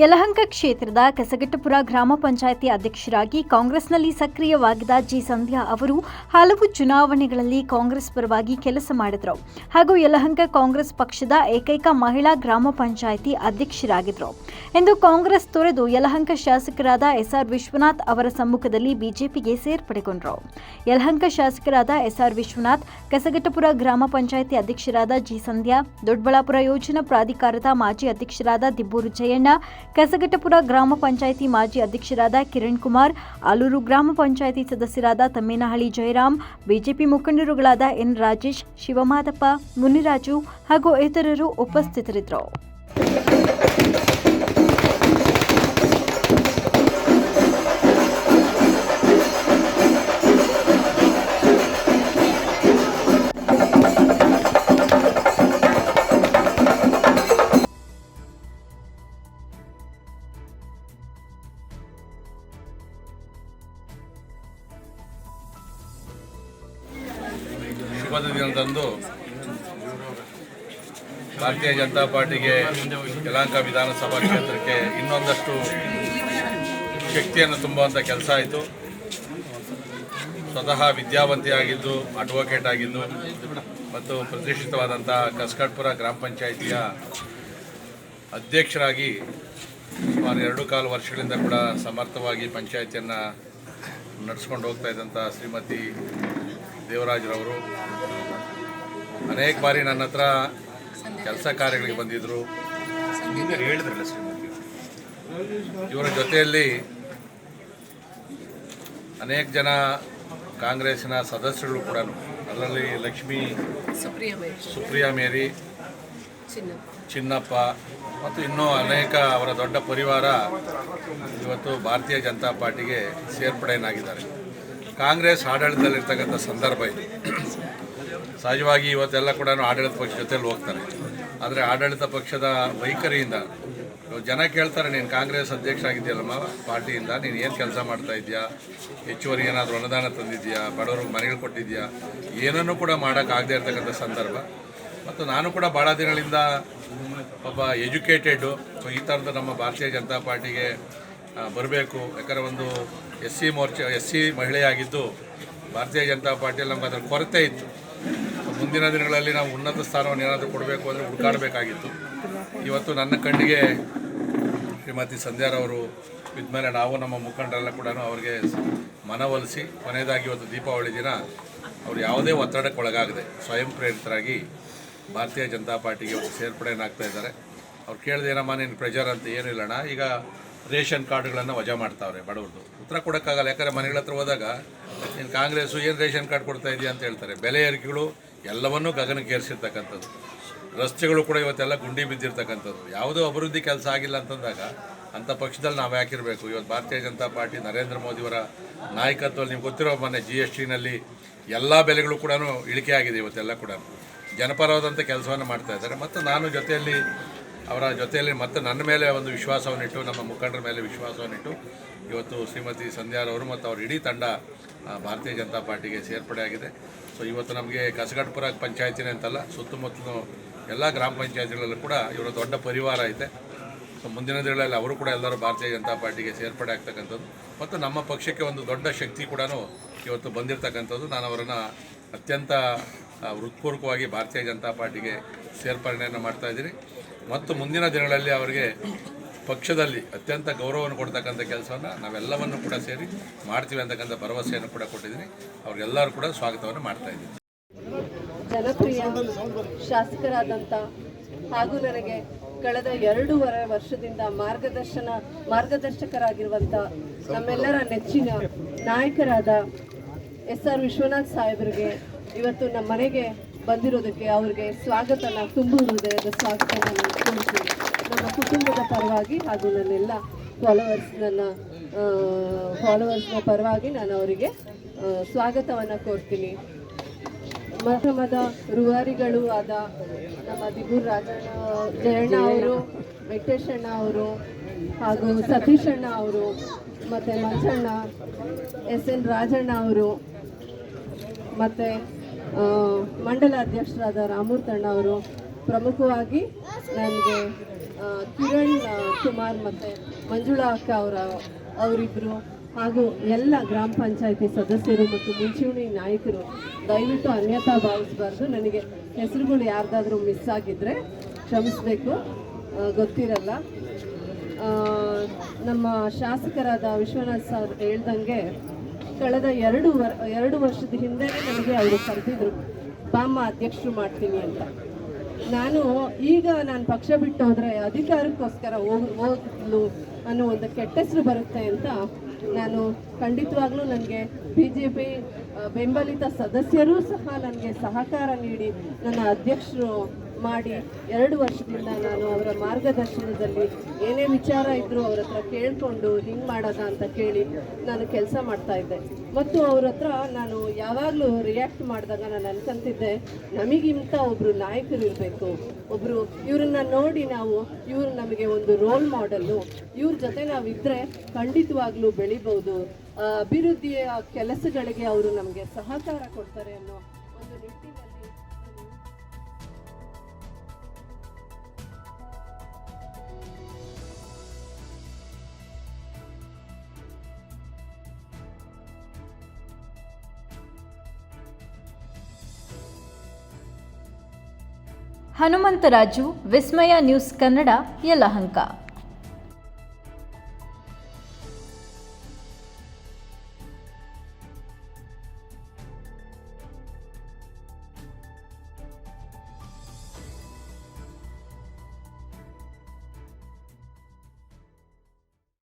ಯಲಹಂಕ ಕ್ಷೇತ್ರದ ಕಸಗಟ್ಟಪುರ ಗ್ರಾಮ ಪಂಚಾಯಿತಿ ಅಧ್ಯಕ್ಷರಾಗಿ ಕಾಂಗ್ರೆಸ್ನಲ್ಲಿ ಸಕ್ರಿಯವಾಗಿದ್ದ ಜಿ ಸಂಧ್ಯಾ ಅವರು ಹಲವು ಚುನಾವಣೆಗಳಲ್ಲಿ ಕಾಂಗ್ರೆಸ್ ಪರವಾಗಿ ಕೆಲಸ ಮಾಡಿದರು. ಹಾಗೂ ಯಲಹಂಕ ಕಾಂಗ್ರೆಸ್ ಪಕ್ಷದ ಏಕೈಕ ಮಹಿಳಾ ಗ್ರಾಮ ಪಂಚಾಯಿತಿ ಅಧ್ಯಕ್ಷರಾಗಿದ್ದರು ಎಂದು ಕಾಂಗ್ರೆಸ್ ತೊರೆದು ಯಲಹಂಕ ಶಾಸಕರಾದ ಎಸ್ಆರ್ ವಿಶ್ವನಾಥ್ ಅವರ ಸಮ್ಮುಖದಲ್ಲಿ ಬಿಜೆಪಿಗೆ ಸೇರ್ಪಡೆಗೊಂಡರು. ಯಲಹಂಕ ಶಾಸಕರಾದ ಎಸ್ಆರ್ ವಿಶ್ವನಾಥ್, ಕಸಗಟ್ಟಪುರ ಗ್ರಾಮ ಪಂಚಾಯಿತಿ ಅಧ್ಯಕ್ಷರಾದ ಜಿ ಸಂಧ್ಯಾ, ದೊಡ್ಡಬಳ್ಳಾಪುರ ಯೋಜನಾ ಪ್ರಾಧಿಕಾರದ ಮಾಜಿ ಅಧ್ಯಕ್ಷರಾದ ದಿಬ್ಬೂರು ಜಯಣ್ಣ ಕಸಗಟ್ಟಪುರ ಗ್ರಾಮ ಪಂಚಾಯಿತಿ ಮಾಜಿ ಅಧ್ಯಕ್ಷರಾದ ಕಿರಣ್ ಕುಮಾರ್ ಆಲೂರು ಗ್ರಾಮ ಪಂಚಾಯಿತಿ ಸದಸ್ಯರಾದ ತಮ್ಮೇನಹಳ್ಳಿ ಜಯರಾಮ್, ಬಿಜೆಪಿ ಮುಖಂಡರುಗಳಾದ ಎನ್ ರಾಜೇಶ್, ಶಿವಮಾದಪ್ಪ, ಮುನಿರಾಜು ಹಾಗೂ ಇತರರು ಉಪಸ್ಥಿತರಿದ್ದರು. ಶುಭದ ದಿನದಂದು ಭಾರತೀಯ ಜನತಾ ಪಾರ್ಟಿಗೆ ಯಲಹಂಕ ವಿಧಾನಸಭಾ ಕ್ಷೇತ್ರಕ್ಕೆ ಇನ್ನೊಂದಷ್ಟು ಶಕ್ತಿಯನ್ನು ತುಂಬುವಂಥ ಕೆಲಸ ಆಯಿತು. ಸ್ವತಃ ವಿದ್ಯಾವಂತಿಯಾಗಿದ್ದು ಅಡ್ವೊಕೇಟ್ ಆಗಿದ್ದು, ಮತ್ತು ಪ್ರತಿಷ್ಠಿತವಾದಂಥ ಕಸ್ಕಟ್ಪುರ ಗ್ರಾಮ ಪಂಚಾಯಿತಿಯ ಅಧ್ಯಕ್ಷರಾಗಿ ಸುಮಾರು ಎರಡು ಕಾಲು ವರ್ಷಗಳಿಂದ ಕೂಡ ಸಮರ್ಥವಾಗಿ ಪಂಚಾಯಿತಿಯನ್ನು ನಡೆಸ್ಕೊಂಡು ಹೋಗ್ತಾ ಇದ್ದಂಥ ಶ್ರೀಮತಿ ದೇವರಾಜ್ರವರು ಅನೇಕ ಬಾರಿ ನನ್ನ ಹತ್ರ ಕೆಲಸ ಕಾರ್ಯಗಳಿಗೆ ಬಂದಿದ್ದರು ಹೇಳಿದ್ರಲ್ಲ ಶ್ರೀಮತಿ ಇವರ ಜೊತೆಯಲ್ಲಿ ಅನೇಕ ಜನ ಕಾಂಗ್ರೆಸ್ನ ಸದಸ್ಯರು ಕೂಡ ಅದರಲ್ಲಿ ಲಕ್ಷ್ಮೀ ಸುಪ್ರಿಯ ಮೇರಿ ಚಿನ್ನಪ್ಪ. ಚಿನ್ನಪ್ಪ ಮತ್ತು ಇನ್ನೂ ಅನೇಕ ಅವರ ದೊಡ್ಡ ಪರಿವಾರ ಇವತ್ತು ಭಾರತೀಯ ಜನತಾ ಪಾರ್ಟಿಗೆ ಸೇರ್ಪಡೆಯನ್ನಾಗಿದ್ದಾರೆ. ಕಾಂಗ್ರೆಸ್ ಆಡಳಿತದಲ್ಲಿರ್ತಕ್ಕಂಥ ಸಂದರ್ಭ ಇದು. ಸಹಜವಾಗಿ ಇವತ್ತೆಲ್ಲ ಕೂಡ ಆಡಳಿತ ಪಕ್ಷ ಜೊತೆಲಿ ಹೋಗ್ತಾರೆ. ಆದರೆ ಆಡಳಿತ ಪಕ್ಷದ ವೈಖರಿಯಿಂದ ಜನ ಕೇಳ್ತಾರೆ, ನೀನು ಕಾಂಗ್ರೆಸ್ ಅಧ್ಯಕ್ಷ ಆಗಿದ್ದೀಯಲ್ಲಮ್ಮ ಪಾರ್ಟಿಯಿಂದ, ನೀನು ಏನು ಕೆಲಸ ಮಾಡ್ತಾ ಇದೆಯಾ ಹೆಚ್ಚುವರಿ ಏನಾದರೂ ಅನುದಾನ ತಂದಿದ್ಯಾ ಬಡವ್ರಿಗೆ ಮನೆಗಳು ಕೊಟ್ಟಿದ್ಯಾ ಏನನ್ನೂ ಕೂಡ ಮಾಡೋಕ್ಕಾಗದೇ ಇರ್ತಕ್ಕಂಥ ಸಂದರ್ಭ. ಮತ್ತು ನಾನು ಕೂಡ ಭಾಳ ದಿನಗಳಿಂದ ಒಬ್ಬ ಎಜುಕೇಟೆಡು ಸೊ ಈ ಥರದ ನಮ್ಮ ಭಾರತೀಯ ಜನತಾ ಪಾರ್ಟಿಗೆ ಬರಬೇಕು. ಯಾಕಂದರೆ ಒಂದು S C Morcha S C ಮಹಿಳೆಯಾಗಿದ್ದು Bharatiya Janata ಪಾರ್ಟಿಯಲ್ಲಿ ನಮ್ಗೆ ಅದರ ಕೊರತೆ ಇತ್ತು. ಮುಂದಿನ ದಿನಗಳಲ್ಲಿ ನಾವು ಉನ್ನತ ಸ್ಥಾನವನ್ನು ಏನಾದರೂ ಕೊಡಬೇಕು ಅಂದರೆ ಹುಡುಕಾಡಬೇಕಾಗಿತ್ತು. ಇವತ್ತು ನನ್ನ ಕಣ್ಣಿಗೆ ಶ್ರೀಮತಿ ಸಂಧ್ಯಾರವರು ಇದ್ಮೇಲೆ ನಾವು ನಮ್ಮ ಮುಖಂಡರೆಲ್ಲ ಕೂಡ ಅವ್ರಿಗೆ ಮನವೊಲಿಸಿ ಕೊನೆಯದಾಗಿ ಇವತ್ತು ದೀಪಾವಳಿ ದಿನ ಅವರು ಯಾವುದೇ ಒತ್ತಡಕ್ಕೆ ಒಳಗಾಗದೆ ಸ್ವಯಂ ಪ್ರೇರಿತರಾಗಿ ಭಾರತೀಯ ಜನತಾ ಪಾರ್ಟಿಗೆ ಸೇರ್ಪಡೆಯನ್ನಾಗ್ತಾ ಇದ್ದಾರೆ. ಅವ್ರು ಕೇಳಿದೆ, ಏನಮ್ಮ, ನೀನು ಪ್ರೆಜರ್ ಅಂತ ಏನೂ ಇಲ್ಲಣ್ಣ. ಈಗ ರೇಷನ್ ಕಾರ್ಡ್ಗಳನ್ನು ವಜಾ ಮಾಡ್ತಾವ್ರೆ ಬಡವ್ರದ್ದು ಉತ್ತರ ಕೊಡೋಕ್ಕಾಗಲ್ಲ. ಯಾಕಂದರೆ ಮನೆಗಳ ಹತ್ರ ಹೋದಾಗ, ನೀನು ಕಾಂಗ್ರೆಸ್ಸು ಏನು ರೇಷನ್ ಕಾರ್ಡ್ ಕೊಡ್ತಾ ಇದೆಯಾ ಅಂತ ಹೇಳ್ತಾರೆ. ಬೆಲೆ ಏರಿಕೆಗಳು ಎಲ್ಲವನ್ನೂ ಗಗನಕ್ಕೇರಿಸಿರ್ತಕ್ಕಂಥದ್ದು ರಸ್ತೆಗಳು ಕೂಡ ಇವತ್ತೆಲ್ಲ ಗುಂಡಿ ಬಿದ್ದಿರ್ತಕ್ಕಂಥದ್ದು. ಯಾವುದೋ ಅಭಿವೃದ್ಧಿ ಕೆಲಸ ಆಗಿಲ್ಲ ಅಂತಂದಾಗ, ಅಂಥ ಪಕ್ಷದಲ್ಲಿ ನಾವು ಯಾಕಿರಬೇಕು? ಇವತ್ತು ಭಾರತೀಯ ಜನತಾ ಪಾರ್ಟಿ ನರೇಂದ್ರ ಮೋದಿಯವರ ನಾಯಕತ್ವದಲ್ಲಿ ನಿಮ್ಗೆ ಗೊತ್ತಿರೋ ಮೊನ್ನೆ ಜಿ ಎಸ್ ಟಿನಲ್ಲಿ ಎಲ್ಲ ಬೆಲೆಗಳು ಕೂಡ ಇಳಿಕೆ ಆಗಿದೆ ಇವತ್ತೆಲ್ಲ ಕೂಡ ಜನಪರವಾದಂಥ ಕೆಲಸವನ್ನು ಮಾಡ್ತಾ ಇದ್ದಾರೆ. ಮತ್ತು ನಾನು ಜೊತೆಯಲ್ಲಿ ಅವರ ಜೊತೆಯಲ್ಲಿ ಮತ್ತೆ ನನ್ನ ಮೇಲೆ ಒಂದು ವಿಶ್ವಾಸವನ್ನಿಟ್ಟು, ನಮ್ಮ ಮುಖಂಡರ ಮೇಲೆ ವಿಶ್ವಾಸವನ್ನಿಟ್ಟು, ಇವತ್ತು ಶ್ರೀಮತಿ ಸಂಧ್ಯಾರವರು ಮತ್ತು ಅವ್ರ ಇಡೀ ತಂಡ ಭಾರತೀಯ ಜನತಾ ಪಾರ್ಟಿಗೆ ಸೇರ್ಪಡೆಯಾಗಿದೆ ಸೊ ಇವತ್ತು ನಮಗೆ ಕಸಗಟ್ಪುರ ಪಂಚಾಯತಿನೇ ಅಂತಲ್ಲ, ಸುತ್ತಮುತ್ತಲು ಎಲ್ಲ ಗ್ರಾಮ ಪಂಚಾಯತಿಗಳಲ್ಲೂ ಕೂಡ ಇವರ ದೊಡ್ಡ ಪರಿವಾರ ಐತೆ. ಸೊ ಮುಂದಿನ ದಿನಗಳಲ್ಲಿ ಅವರು ಕೂಡ ಎಲ್ಲರೂ ಭಾರತೀಯ ಜನತಾ ಪಾರ್ಟಿಗೆ ಸೇರ್ಪಡೆ ಆಗ್ತಕ್ಕಂಥದ್ದು. ಮತ್ತು ನಮ್ಮ ಪಕ್ಷಕ್ಕೆ ಒಂದು ದೊಡ್ಡ ಶಕ್ತಿ ಕೂಡ ಇವತ್ತು ಬಂದಿರತಕ್ಕಂಥದ್ದು. ನಾನು ಅವರನ್ನು ಅತ್ಯಂತ ಹೃತ್ಪೂರ್ವಕವಾಗಿ ಭಾರತೀಯ ಜನತಾ ಪಾರ್ಟಿಗೆ ಸೇರ್ಪಡೆಯನ್ನು ಮಾಡ್ತಾ ಇದ್ದೀನಿ. ಮತ್ತು ಮುಂದಿನ ದಿನಗಳಲ್ಲಿ ಅವರಿಗೆ ಪಕ್ಷದಲ್ಲಿ ಅತ್ಯಂತ ಗೌರವವನ್ನು ಕೊಡ್ತಕ್ಕಂಥ ಕೆಲಸವನ್ನು ನಾವೆಲ್ಲವನ್ನು ಕೂಡ ಸೇರಿ ಮಾಡ್ತೀವಿ ಅಂತಕ್ಕಂಥ ಭರವಸೆಯನ್ನು ಕೂಡ ಕೊಟ್ಟಿದ್ದೀನಿ. ಅವ್ರಿಗೆಲ್ಲರೂ ಕೂಡ ಸ್ವಾಗತವನ್ನು ಮಾಡ್ತಾ ಇದ್ದೀನಿ. ಜನಪ್ರಿಯ ಶಾಸಕರಾದಂಥ ಹಾಗೂ ನನಗೆ ಕಳೆದ ಎರಡೂವರೆ ವರ್ಷದಿಂದ ಮಾರ್ಗದರ್ಶನ ಮಾರ್ಗದರ್ಶಕರಾಗಿರುವಂಥ ನಮ್ಮೆಲ್ಲರ ನೆಚ್ಚಿನ ನಾಯಕರಾದ ಎಸ್ ಆರ್ ವಿಶ್ವನಾಥ್ ಸಾಹೇಬರಿಗೆ ಇವತ್ತು ನಮ್ಮ ಮನೆಗೆ ಬಂದಿರೋದಕ್ಕೆ ಅವರಿಗೆ ಸ್ವಾಗತನ, ತುಂಬು ಹೃದಯದ ಸ್ವಾಗತ ಕೋರ್ತೀನಿ ನಮ್ಮ ಕುಟುಂಬದ ಪರವಾಗಿ ಹಾಗೂ ನನ್ನೆಲ್ಲ ಫಾಲೋವರ್ಸ್ ನನ್ನ ಫಾಲೋವರ್ಸ್ನ ಪರವಾಗಿ ನಾನು ಅವರಿಗೆ ಸ್ವಾಗತವನ್ನು ಕೋರ್ತೀನಿ. ಮಧ್ಯಮದ ರೂವಾರಿಗಳು ಆದ ನಮ್ಮ ದಿಗೂರ್ ರಾಜಣ್ಣ, ಜಯಣ್ಣ ಅವರು ವೆಂಕಟೇಶಣ್ಣ ಅವರು ಹಾಗೂ ಸತೀಶಣ್ಣ ಅವರು ಮತ್ತು ಮಂಜಣ್ಣ, ಎಸ್ ಎನ್ ರಾಜಣ್ಣ ಅವರು, ಮತ್ತು ಮಂಡಲ ಅಧ್ಯಕ್ಷರಾದ ರಾಮೂರ್ತಣ್ಣ ಅವರು ಪ್ರಮುಖವಾಗಿ ನನಗೆ ಕಿರಣ್ ಕುಮಾರ್ ಮತ್ತು ಮಂಜುಳಾ ಅಕ್ಕ ಅವರ ಅವರಿಬ್ಬರು ಹಾಗೂ ಎಲ್ಲ ಗ್ರಾಮ ಪಂಚಾಯತಿ ಸದಸ್ಯರು ಮತ್ತು ಮುಂಚೂಣಿ ನಾಯಕರು ದಯವಿಟ್ಟು ಅನ್ಯತಾ ಭಾವಿಸಬಾರ್ದು. ನನಗೆ ಹೆಸರುಗಳು ಯಾರ್ದಾದ್ರೂ ಮಿಸ್ ಆಗಿದ್ದರೆ ಕ್ಷಮಿಸಬೇಕು. ಗೊತ್ತಿರಲ್ಲ. ನಮ್ಮ ಶಾಸಕರಾದ ವಿಶ್ವನಾಥ್ ಸರ್ ಹೇಳ್ದಂಗೆ ಕಳೆದ ಎರಡು ವರ್, ಎರಡು ವರ್ಷದ ಹಿಂದೆ ನನಗೆ ಅವರು ಕರೆದಿದ್ರು, ಬಾಮ್ಮ ಅಧ್ಯಕ್ಷರು ಮಾಡ್ತೀನಿ ಅಂತ. ನಾನು ಈಗ ನಾನು ಪಕ್ಷ ಬಿಟ್ಟು ಹೋದರೆ ಅಧಿಕಾರಕ್ಕೋಸ್ಕರ ಹೋಗ್ ಹೋಗ್ಲು ಅನ್ನೋ ಒಂದು ಕೆಟ್ಟ ಹೆಸರು ಬರುತ್ತೆ ಅಂತ ನಾನು ಖಂಡಿತವಾಗ್ಲೂ ನನಗೆ ಬಿ ಜೆ ಪಿ ಬೆಂಬಲಿತ ಸದಸ್ಯರೂ ಸಹ ನನಗೆ ಸಹಕಾರ ನೀಡಿ ನನ್ನ ಅಧ್ಯಕ್ಷರು ಮಾಡಿ ಎರಡು ವರ್ಷದಿಂದ ನಾನು ಅವರ ಮಾರ್ಗದರ್ಶನದಲ್ಲಿ ಏನೇ ವಿಚಾರ ಇದ್ದರೂ ಅವ್ರ ಹತ್ರ ಕೇಳಿಕೊಂಡು ಹಿಂಗೆ ಮಾಡೋದ ಅಂತ ಕೇಳಿ ನಾನು ಕೆಲಸ ಮಾಡ್ತಾ ಇದ್ದೆ. ಮತ್ತು ಅವ್ರ ಹತ್ರ ನಾನು ಯಾವಾಗಲೂ ರಿಯಾಕ್ಟ್ ಮಾಡಿದಾಗ ನಾನು ಅನ್ಕಂತಿದ್ದೆ, ನಮಗಿಂತ ಒಬ್ಬರು ನಾಯಕರು ಇರಬೇಕು. ಒಬ್ಬರು ಇವ್ರನ್ನ ನೋಡಿ ನಾವು, ಇವರು ನಮಗೆ ಒಂದು ರೋಲ್ ಮಾಡೆಲ್ಲು ಇವ್ರ ಜೊತೆ ನಾವಿದ್ದರೆ ಖಂಡಿತವಾಗ್ಲೂ ಬೆಳಿಬೋದು ಅಭಿವೃದ್ಧಿಯ ಕೆಲಸಗಳಿಗೆ ಅವರು ನಮಗೆ ಸಹಕಾರ ಕೊಡ್ತಾರೆ ಅನ್ನೋ ಹನುಮಂತರಾಜು ವಿಸ್ಮಯ ನ್ಯೂಸ್ ಕನ್ನಡ ಯಲಹಂಕ.